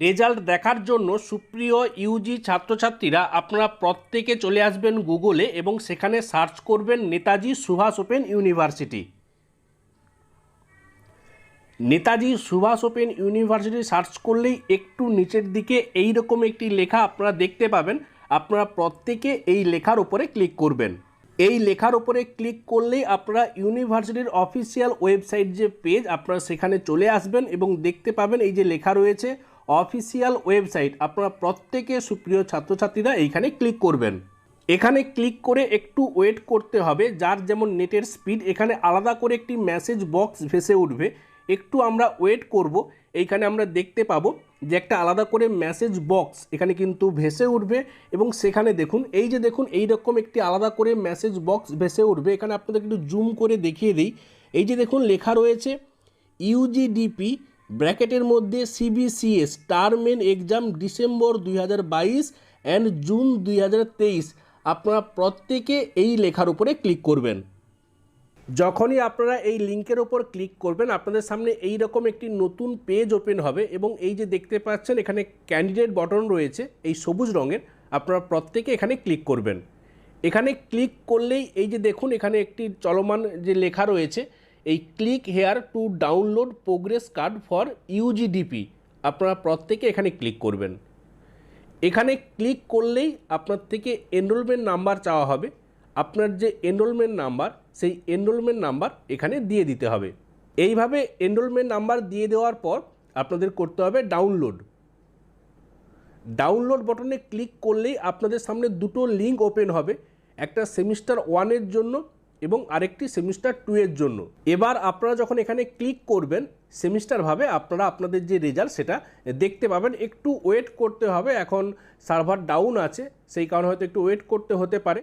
Result দেখার জন্য সুপ্রিয় ইউজি ছাত্রছাত্রীরা আপনারা প্রত্যেকে চলে আসবেন গুগলে এবং সেখানে সার্চ করবেন Netaji Subhash open university. Netaji Subhash open university search করলেই একটু নিচের দিকে এই রকম একটি লেখা আপনারা দেখতে পাবেন। আপনারা প্রত্যেকে এই লেখার উপরে ক্লিক করবেন। এই লেখার উপরে ক্লিক করলেই আপনারা ইউনিভার্সিটির অফিসিয়াল ওয়েবসাইট যে পেজ, আপনারা সেখানে চলে আসবেন এবং দেখতে পাবেন এই যে লেখা রয়েছে অফিসিয়াল ওয়েবসাইট আপনারা প্রত্যেকে সুপ্রিয় ছাত্রছাত্রীরা এইখানে ক্লিক করবেন। এখানে ক্লিক করে একটু ওয়েট করতে হবে, যার যেমন নেটের স্পিড, এখানে আলাদা করে একটি মেসেজ বক্স ভেসে উঠবে। একটু আমরা ওয়েট করব, এইখানে আমরা দেখতে পাবো যে একটা আলাদা করে মেসেজ বক্স এখানে কিন্তু ভেসে উঠবে এবং সেখানে দেখুন, এই যে দেখুন, এই রকম একটি আলাদা করে মেসেজ বক্স ভেসে উঠবে। এখানে আপনাদের একটু জুম করে দেখিয়ে দিই। এই যে দেখুন, লেখা রয়েছে ইউজিডিপি ব্র্যাকেটের মধ্যে CBCS term end exam December দুই হাজার বাইশ অ্যান্ড জুন দুই হাজার তেইশ। আপনারা প্রত্যেকে এই লেখার উপরে ক্লিক করবেন। যখনই আপনারা এই লিঙ্কের ওপর ক্লিক করবেন, আপনাদের সামনে এই রকম একটি নতুন পেজ ওপেন হবে এবং এই যে দেখতে পাচ্ছেন, এখানে ক্যান্ডিডেট বটন রয়েছে, এই সবুজ রঙের, আপনারা প্রত্যেকে এখানে ক্লিক করবেন। এখানে ক্লিক করলেই এই যে দেখুন, এখানে একটি চলমান যে লেখা রয়েছে এই click here to download progress card for UGDP আপনারা প্রত্যেকে এখানে ক্লিক করবেন। এখানে ক্লিক করলেই আপনার থেকে এনরোলমেন্ট নাম্বার চাওয়া হবে। আপনার যে এনরোলমেন্ট নাম্বার সেই এনরোলমেন্ট নাম্বার এখানে দিয়ে দিতে হবে। এইভাবে এনরোলমেন্ট নাম্বার দিয়ে দেওয়ার পর আপনাদের করতে হবে ডাউনলোড ডাউনলোড বটনে ক্লিক করলেই আপনাদের সামনে দুটো লিঙ্ক ওপেন হবে। একটা সেমিস্টার ওয়ানের জন্য এবং আরেকটি সেমিস্টার টু এর জন্য। এবার আপনারা যখন এখানে ক্লিক করবেন সেমিস্টারভাবে আপনারা আপনাদের যে রেজাল্ট সেটা দেখতে পাবেন। একটু ওয়েট করতে হবে, এখন সার্ভার ডাউন আছে, সেই কারণে হয়তো একটু ওয়েট করতে হতে পারে।